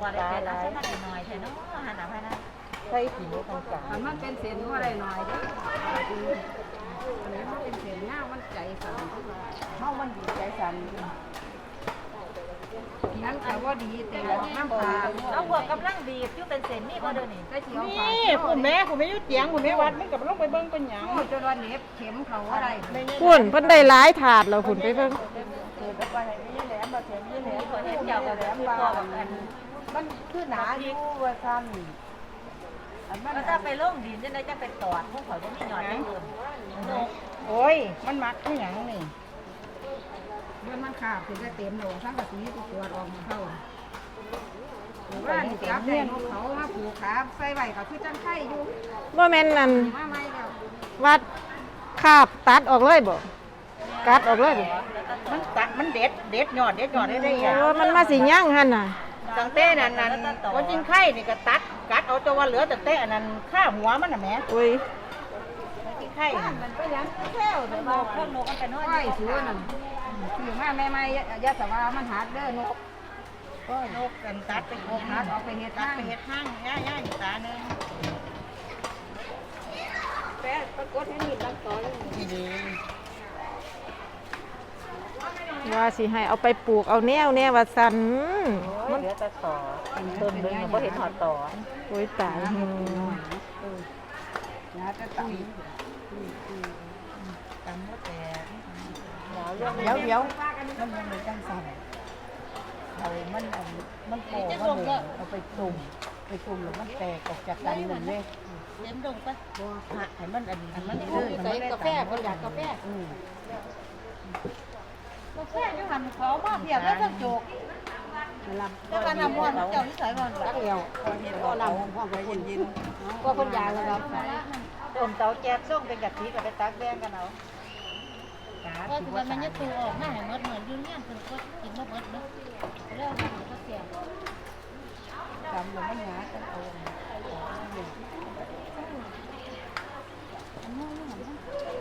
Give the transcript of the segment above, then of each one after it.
กว่าได้เป็นเอาใส่มาหน่อยๆใช่เนาะหันหน้าไปนะใส่ผีตรงกลางมันมันเป็นเศษว่าอะไรหน่อยเด้ออันนี้มันเป็นเศษหน้ามันใจสั่นเฮามันดีใจสั่นงั้นแต่ว่าดีแต่ว่าน้ำปลาเอาหัวกำลังดีอยู่เป็นเส้นนี่บ่เด้อนี่นี่คุณแม่คุณแม่ยู่เตียงคุณแม่วัดมันก็ลงไปเบิ่งเป็นหยังจนว่าเน็บเข็มเขาอะไรพุ่นเพิ่นได้หลายถาดแล้วพุ่นไปเบิ่งเกิดไปให้มีแหลมมาเสียมีแหลมพอเห็นเจ้าก็แบบคือตัวแบบอัน มันคือหนาอยู่ว่าซั่นอันมันแล้วถ้าไปลงดินจังได๋จะไปตอดพวกเขาบ่มีหยอดได้อื่นนกโอ้ย มันมักคือหยังนี่เมื่อมันขาดถึงจะเต็มโหลทั้งกระสีตัวตัวออกมาเข้าว่านี่จับได้นกเขามาผูกขาใส่ไว้ก็คือจังไข่อยู่บ่แม่นนั่นมาไม่แล้ววัดคาบตัดออกเลยบ่กัดออกเลยบ่มันตัดมันเด็ดเด็ดยอดเด็ดยอดได้ได้เออมันมาสิย่างหั่นน่ะ ตั้งแต่นั้นนั้นว่าจริงไข่นี่ก็ตัดกัดเอาแต่ว่าเหลือตั้งแต่อันนั้นข้าหัวมันน่ะแหม่อุ้ยกินไข่มันก็ยังแค่วมันนกพวกนกมันไปนอนไข่สัวนั่นคือมาแม่ไม่ยะสวามันหัดเด้อนกก็นกกันตัดไปนกหัดเอาไปเฮ็ดตัดห้างไปเฮ็ดห้างย่าย่าอยู่ตาหนึงแปะปรากฏให้นี่ตั้งต่ออยู่นี่ดี ว่าสิให้เอาไปปลูกเอาแนวแนวว่าซั่นมันเหลือแต่ต่อต้นนึงบ่เห็นหอดต่อโอ้ยตายหือยาจะตั้งตำบ่แตกเดี๋ยวเดี๋ยวเดี๋ยวมันยังไม่จังสั่นเอามันเอามันโผล่มันเลยเอาไปตุ่มไปตุ่มแล้วมันแตกออกจากกันหนึ่งเลยเต็มดงไปบ่หะให้มันอันนี้มันเออใส่กาแฟคนอยากกาแฟ อืมกาแฟอยู่หันเขามาเพียบแล้วก็โจกรับแล้วก็น้ำมันเจ้านิสัยมันตักเดียวก็นำห้องไปยินยินก็คนยาแล้วครับต้มเตาแก๊สส่งเป็นกะทิก็ไปตักแบงกันเอาก็คือว่ามันจะตูออกมาให้หมดเหมือนยูเนียนเป็นคนกินมาเหมดเนาะแล้วมันก็เสียตำแล้วมันหากันเอา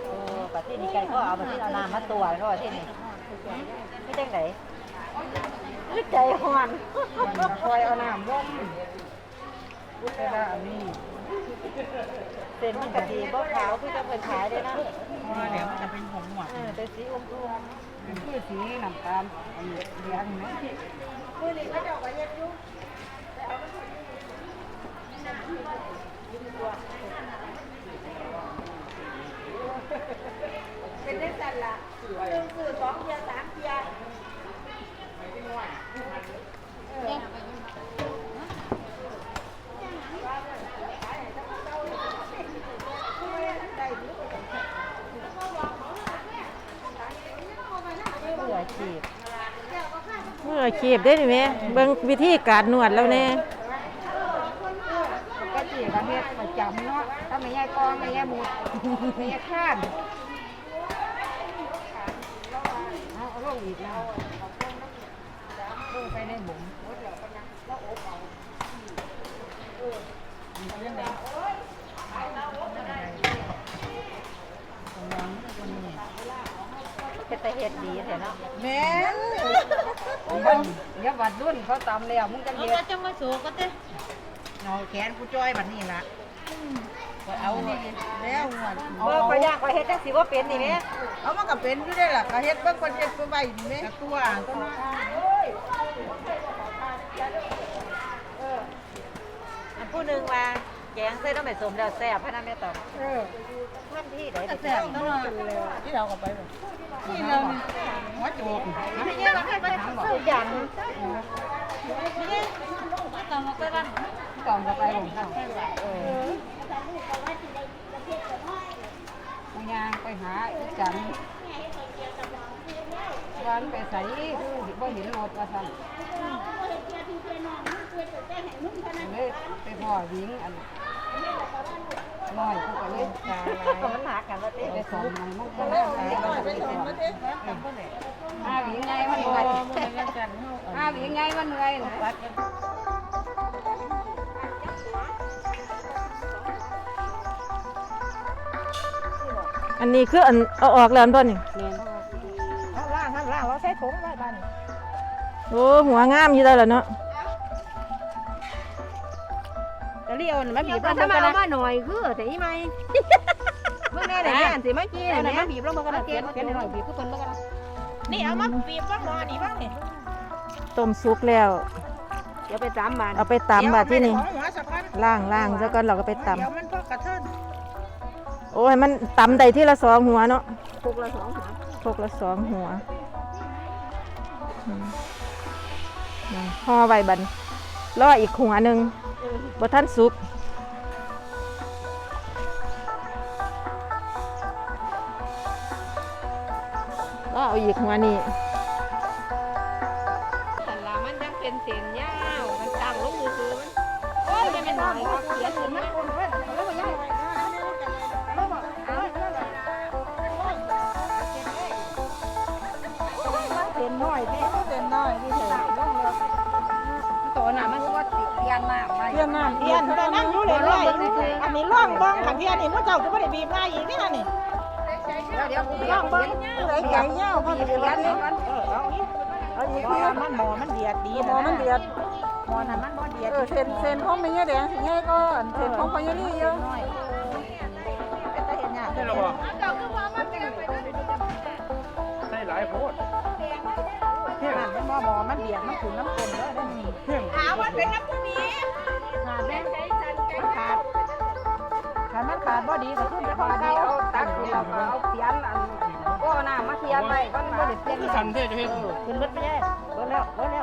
เออปฏินี่ไก่ก็เอาปฏิเอาน้ำมาตัวเพราะว่าที่นี่ ไม่จังไหนใจหอนมันคอยเอาน้ำร่มพุทธะอันนี้เส้นมันกะทิบ่ขาวคือจะเพิ่นขายได้นะมาเดี๋ยวมันจะเป็นหงหมดเออแต่สีอมคือสีน้ำตาลเลี้ยงไหมเป็นได้สั่นล่ะ คือคือสองเทียสามเทียเพื่อฉีดเมื่อคีบได้นี่แม่เบิ่งวิธีการนวดแล้วแน่ปกติประเทศประจำเนาะถ้าไม่ใช่กองไม่ใช่หมุดไม่ใช่ข้าน เอาอีกแล้วลงไปในหมุมเป็นแต่เฮ็ดดีแท้เนาะแม่นเดี๋ยววัดรุ่นเขาตำแล้วมึงจะเอาเฮ็มาจะมาสูก็เต้เอาแขนผู้จ้อยบัดนี้ละ เอาแล้วหวดเออก็ยากกว่าเฮ็ดจังสิบ่เป็นนี่แม่เอามันก็เป็นอยู่ได้ล่ะก็เฮ็ดเบิ่งคนเฮ็ดไปไว้นี่แม่ตัวตัวอันผู้หนึงว่าแกงใส่น้ำใบสมแล้วแซ่บพะนะแม่ตองเออท่านที่ไหนแต่ได้แซ่บตลอดที่เราก็ไปบ่นี่เราหัวโจกไม่เยอะแล้วแค่ไปทำทุกอย่างมาต่อมาไปบ้านกล่องจะไปของเขา เออมายางไปหาอีจันวันไปใส่คือบ่เห็นรถว่าซั่นเลยไปพ่อหญิงอันน้อยเขาก็เลยจาก็มันหากันว่าเติไปสอนมันมันก็แล้วไปก็ไปสอนอาหญิงไงมันเหนื่อยอาหญิงไงมันเหนื่อย อันนี้คืออันเอาออกแล้วอันบ่นี่ข้างล่างข้างล่างเราใส่ถุงไว้บ้านโอ้หัวงามอยู่แล้วล่ะเนาะลี่ยวมาบีบถ้ามาเอามาหน่อยคือแต่อีไหมเมื่อแน่เนี่ยอันสิเมื่อกี้เอาเนี่ยมาบีบลงมากันเขียนเขียนหน่อยบีบคือคนแล้วกันนี่เอามาบีบบ้างหน่อยนี่บ้างนี่ต้มสุกแล้ว เดี๋ยวไปสามบาทเอาไปตำบาดที่นี่ของหัวสักพันล่างล่างแล้วก็เราก็ไปตเดี๋ยวมันก็กระเทินำ โอ้ยมันตำได้ที่ละสองหัวเนาะพวกละสองหัวพกละสองหัวอืมนั่นห่อไว้บันรออีกหัวหนึ่งบ่ท่านสุกรอเอาอีกหัวนี่สัน นน้อยพี่เส้นน้อยพี่เถอะลงเลยตัวน่ะมันก็ติดเตียนมากไปเทียนน้ำเทียนแต่นั่งอยู่เลยเลยอันนี้ร่องบ้องขังเทียนนี่พวกเจ้าจะไม่ได้บีบง่ายอีกนี่นะนี่ร่องบ้องเลยใหญ่เงาพอดีแล้วนี่เออเอาอีกเอาอีกคือมันหมอมันเดียดดีหมอมันเดียดหมอน่ะมันบ่เดียดเออเซนเซนของแม่ยายแดงสิง่ายก่อนเซนของพ่อยายลี่เยอะน้อยเป็นตาเห็นยากใช่หรอวะใช่หลายโพด ที่ยงนั่นมันบ่หมอมันเดียดมันขุนน้ำข้นเด้อได้นี่เที่ยงขามันเป็นน้ำผู้นี้ขาดแม่ใช้จันมันขาดขาดมันขาดบ่ดีก็ขึ้นไปพอดีเอาตักเราเอาเสียนอันก็น้ามาเทียนไปก็บ่ได้เสียนคือสันเที่ยจะเห็นขึ้นรถไปแย่รถแล้วรถแล้ว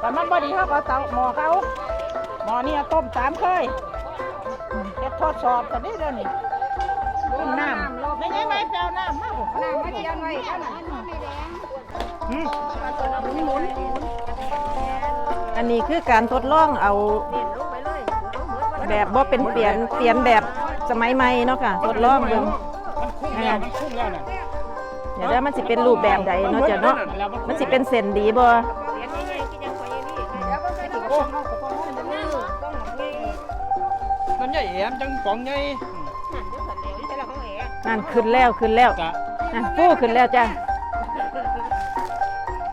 แต่มันบ่ดีเขาก็เอาเตาหม้อเขาหม้อนี่ต้มสามเคยเฮ็ดทดสอบกันนี่เดี๋ยวนี้ขึ้นน้ำไม่ใช่ไหมเปล่าน้ำมากน้ำไม่เทียนไว้ขนาดหืมหมุนอันนี้คือการทดลองเอาแบบบ่เป็นเปลี่ยนเปลี่ยนแบบสมัยใหม่เนาะค่ะทดลองเบิ่งมันคุ้มแล้วมันคุ้มแล้วน่ะเดี๋ยวแล้วมันสิเป็นรูปแบบใดเนาะจ้ะเนาะมันสิเป็นเส้นดีบ่ มันใหญ่แอมจังป๋องใหญ่นั่นขึ้นแล้วขึ้นแล้วกะนั่นฟูขึ้นแล้วจ้ะ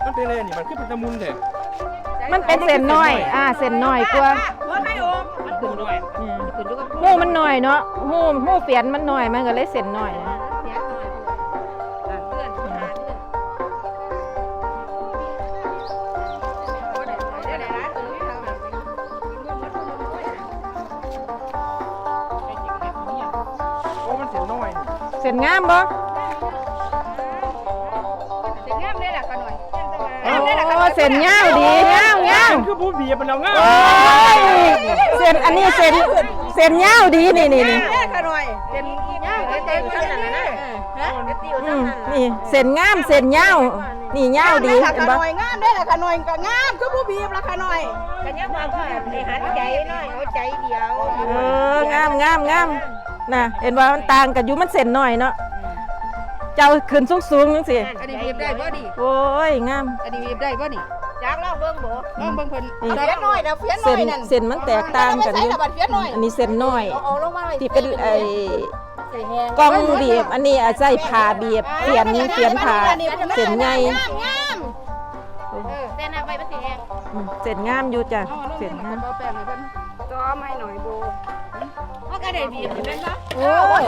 มันเป็นเลยนี่มันคือเป็นตะมุนเถอะมันเป็นเส้นน้อย อ่าเส้นน้อยกว่ามันขึ้นด้วยอืมหูมันน้อยเนาะหูหูเปลี่ยนมันน้อยมันก็เลยเส้นน้อยนะ นงามบ่เสียงงามได้ละกันหน่อยโอ้เส้นยาวดียาวยาวมันคือผู้บีบมันแล้วง่ายโอ้ยเส้นอันนี้เส้นเส้นยาวดีนี่นี่นี่แม่กันหน่อยเป็นย่างเต็มขนาดนั้นนะฮะอืมนี่เส้นงามเส้นยาวนี่ยาวดีละเห็กันนหบ่น่อยงามได้ละกันหน่อยก็งามคือผู้บีบละกันหน่อยกันยังว่าว่าในหันใจหน่อยเอาใจเดียวเอองามงามงาม น่ะเห็นว่ามันต่างกันอยู่มันเส้นน้อยเนาะเจ้าขึ้นสูงๆจังซี่อันนี้บีบได้บ่ดิโอ้ยงามอันนี้บีบได้บ่ดิจากลองเบิ่งบ่ลองเบิ่งเพิ่นนี่เฟียนหน่อยนะเฟียนหน่เส้อนยนั่นเส้นมันแตกต่างกันอยู่บัดเฟียนหน่อยอันนี้เส้นน้อยเอาลงมาไว้ที่เป็นไอ้สิแหงกล้องบีบอันนี้อาจจะผ่าบีบเปลี่ยนเปลี่ยนผ่าเส้นใหญ่งามงามเออแต่น่ะไว้มันสิแหงอืมเส้นงามอยู่จ้ะเส้นงาม ได้บีบเห็นไหมบ่โอ้ย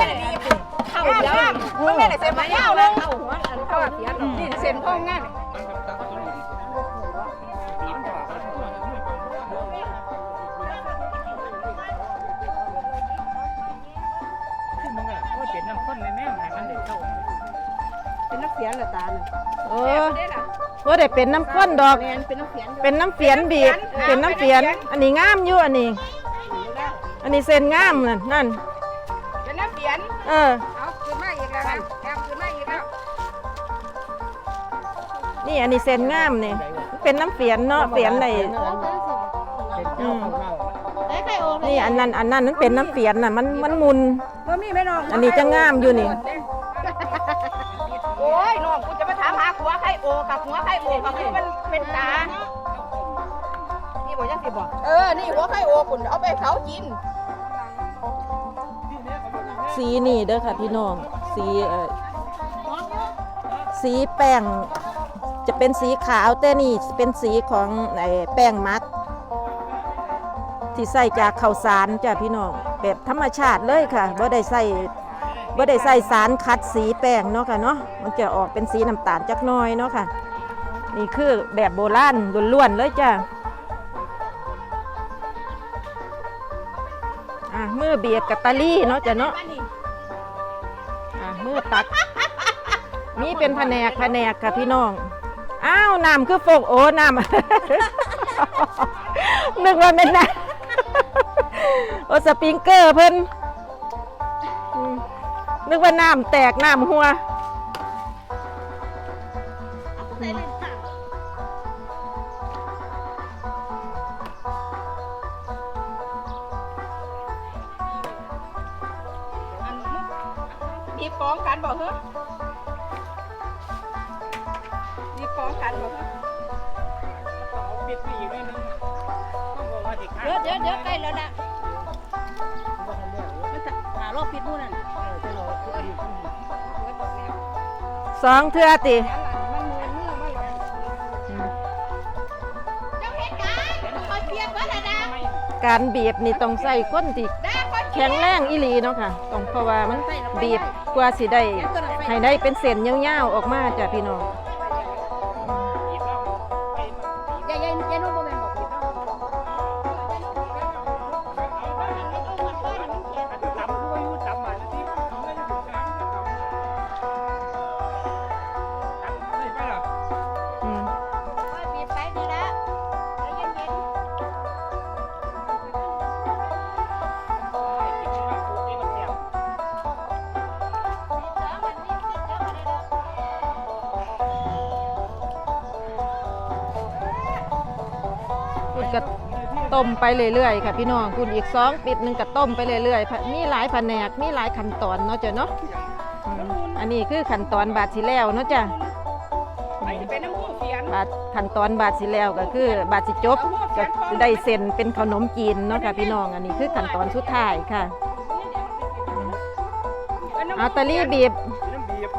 เข้าแล้วมันไม่ได้เส้นมายาวเลยเข้าหัวอันเข้าเฟียนนี่เส้นพ่องามคือมึงอะว่าเป็นน้ำข้นในแม่หากันเด็กเข้าเป็นนักเฟียนละตาน่ะโอ้ว่าได้เป็นน้ำข้นดอกแม่นเป็นนักเฟียนเป็นน้ำเฟียนบีบเป็นน้ำเฟียน อันนี้งามอยู่อันนี้ อันนี้เส้นงามนั่นนั่นเป็นนักเฟียน เออ เอาขึ้นมาอีกแล้วนะแอบขึ้นมาอีกแล้วนี่อันนี้เส้นงามนี่เป็นน้ำเฟียนเนาะเฟียนในอืมได้ใครโอนนี่อันนั้นอันนั้นมันเป็นน้ำเฟียนน่ะมันมันมุน บ่มีแม่น้องอันนี้จะงามอยู่นี่ โอ้ยน้องกูจะมาถามหาหัวไข่โอกับหัวไข่โอกับคือมันเป็นตา นี่บอกยังสิบอกเออ นี่หัวไข่โอคุณเอาไปเผากิน สีนี่เด้อค่ะพี่น้อง สีเอ่อสีแป้งจะเป็นสีขาวแต่นี่เป็นสีของไอ้แป้งมักที่ใส่จากข้าวสารจ้ะพี่น้องแบบธรรมชาติเลยค่ะบ่ได้ใส่บ่ได้ใส่สารคัดสีแป้งเนาะค่ะเนาะมันจะออกเป็นสีน้ำตาลจักน้อยเนาะค่ะ นี่คือแบบโบราณล้วนๆเลยจ้ะอะมือเบียดกับตาลี่เนาะจ้ะเนาะ มือตักมีเป็นแผนกแผนกค่ะพี่น้อง อ้าวน้ำคือโฟกโอ้น้ำ นึกว่าเป็นน้ำโอสปริงเกอร์เพิ่นอืมนึกว่าน้ำแตกน้ำหัว เดี๋ยวเดี๋ยวเดี๋ยวใกล้แล้วนะมันจะหารอบปิดนู่นน่ะสองเทือติเจ้าเห็นกันคอยเพียบว่าละนะการบีบนี่ต้องใส่ก้นที่แข็งแรงอีหลีเนาะค่ะต้องเพราะว่ามันบีบกว่าสิได้ให้ได้เป็นเส้นยาวๆออกมาจ้ะพี่น้อง ต้มไปเรื่อยๆค่ะพี่น้องคุณอีกสองปิดหนึ่งก็ต้มไปเรื่อยๆมีหลายแผนกมีหลายขั้นตอนเนาะจ้ะเนาะอืมอันนี้คือขั้นตอนบาดสิแล้วเนาะจ้ะไปจะเป็นน้ำมูกเขียนบาดขั้นตอนบาดสิแล้วก็คือบาดสิจบก็ได้เส้นเป็นขนมจีนเนาะค่ะพี่น้องอันนี้คือขั้นตอนสุดท้ายค่ะเอาตะลี่บีบน้ำบีบ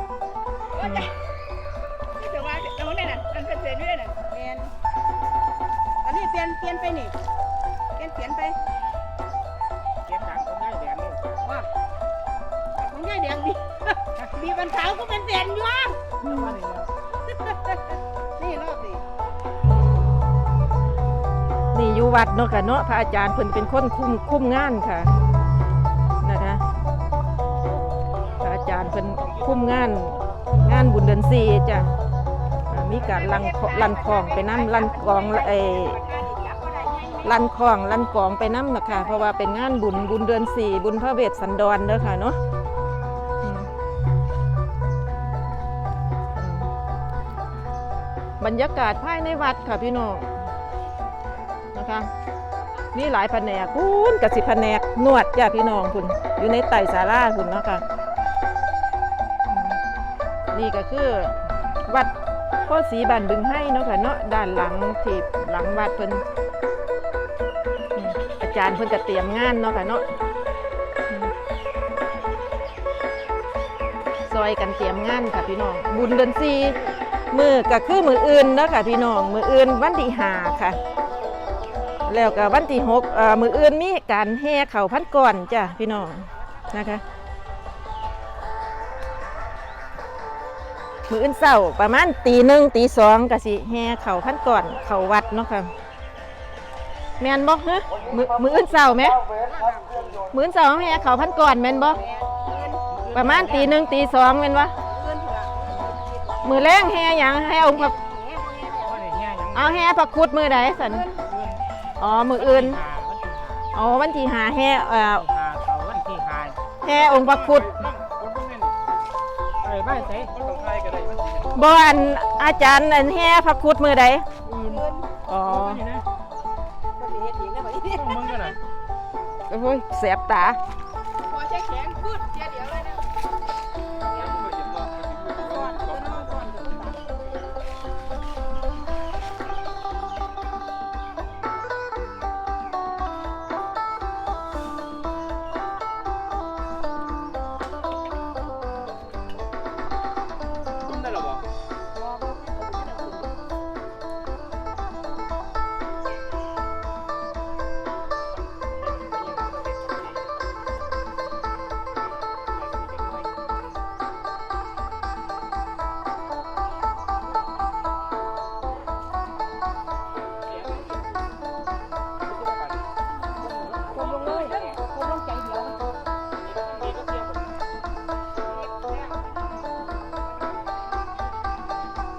แต่ว่าแต่ว่าเนี่ยน่ะมันเป็นเศษด้วยน่ะเปลี่ยนอันนี้เปลี่ยนเปลี่ยนไปนี่ เท้าก็เป็นเศษอยู่อะนี่รอบดินี่อยู่วัดเนาะค่ะเนาะพระอาจารย์เพิ่นเป็นคนคุมคุมงานค่ะนะคะพระอาจารย์เพิ่นคุมงาน งานบุญเดือนสี่จ้ะอ่ามีการลันลันคลองไปน้ำลันกองไอ ลันคลองลันกองไปน้ำนะคะเพราะว่าเป็นงานบุญบุญเดือนสี่บุญพระเวสสันดรเด้อค่ะเนาะ บรรยากาศภายในวัดค่ะพี่น้องนะคะมีหลายแผนกคุณกสิแผนกนวดจ้าพี่น้องคุณอยู่ในไต่สาราคุณเนาะค่ะนี่ก็คือวัดพ่อสีบันบึงให้เนาะค่ะเนาะด้านหลังทีหลังวัดเพิ่นอาจารย์เพิ่นก็เตรียมงานเนาะค่ะเนาะซอยกันเตรียมงานค่ะพี่น้องบุญเดือนสี่ มือก็คือมืออื่นนะค่ะพี่น้องมืออื่นวันที่ห้าค่ะ แล้วก็วันที่หกอ่อมืออื่นมีการแห่เข่าพันก่อนจ้ะพี่น้องนะคะมืออื่นเศร้าประมาณตีหนึ่งตีสองก็สิแห่เข่าพันก่อนเข่าวัดเนาะค่ะแมนบอกฮะมือมืออื่นเศร้าไหมมืออื่นเศร้าแห่เข่าพันก่อนแมนบอกประมาณตีหนึ่งตีสองแมนวะ มือแรงแห่หยังให้เอาพระว่าได้แง่ยังเอาแห่พระคุดมือใดสันอ๋อมืออื่นหาวันที่อ๋อวันที่หาแห่เอ่อหาเสาวันที่หาแห่องค์พระคุดนั่งคนพวกนี้ไอ้บ้านใส่คนของใครก็ได้มันสิบอันอาจารย์อันแห่พระคุดมือใดอ๋อนี่นะต้องมึงกันน่ะโอ้ยแสบตา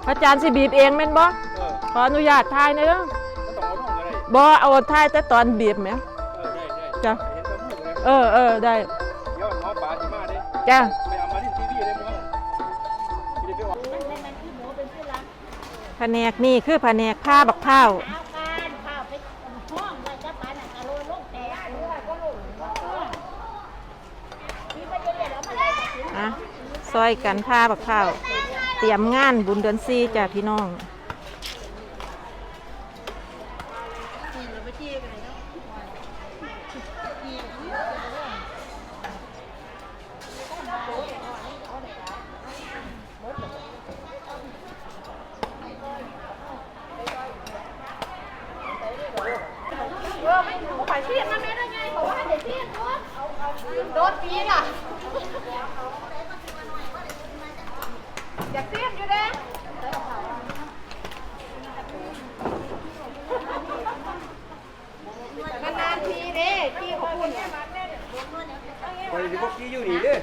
อาจารย์สิบีบเองแม่นบ่เออขออนุญาตถ่ายหน่อยเด้อก็ต้องเอาลงก็ได้บ่เอาถ่ายแต่ตอนบีบแหม เออได้ได้จ้ะ เห็นแตะมูกเลยเออเออได้เดี๋ยวเอาปลาที่มาเด้จ้ะไปเอามาที่ทีวีได้มั้งที่ได้ไปออกแผนกนี่คือแผนกผ้าบักข้าวเอาการข้าวไปห้องไว้จะปานน่ะกะโลลงแต่หรือว่าก็ลงมีประโยชน์แล้วมาได้อะซอยกันผ้าบักข้าว เตรียมงานบุญเดือนซีจ้ะพี่น้อง ไปเสียนมาแม่ได้ไงบอกว่าให้เด็กเสียนโดนปีน่ะ อยากเสียนอยู่เด้นานๆทีเด้ที่ของคุณไปที่พวกกี้อยู่นี่เด้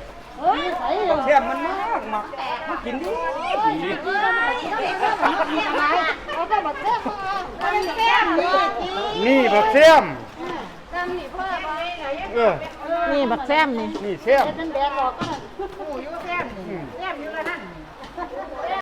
บักแซมมันมากมักมันกินดีดีเอาแต่บักเสื้อมาเอาแก้มนี่ทีนี่บักแซมเออนี่บักแซมนี่นี่แซมนั่นแดงออกก็อืม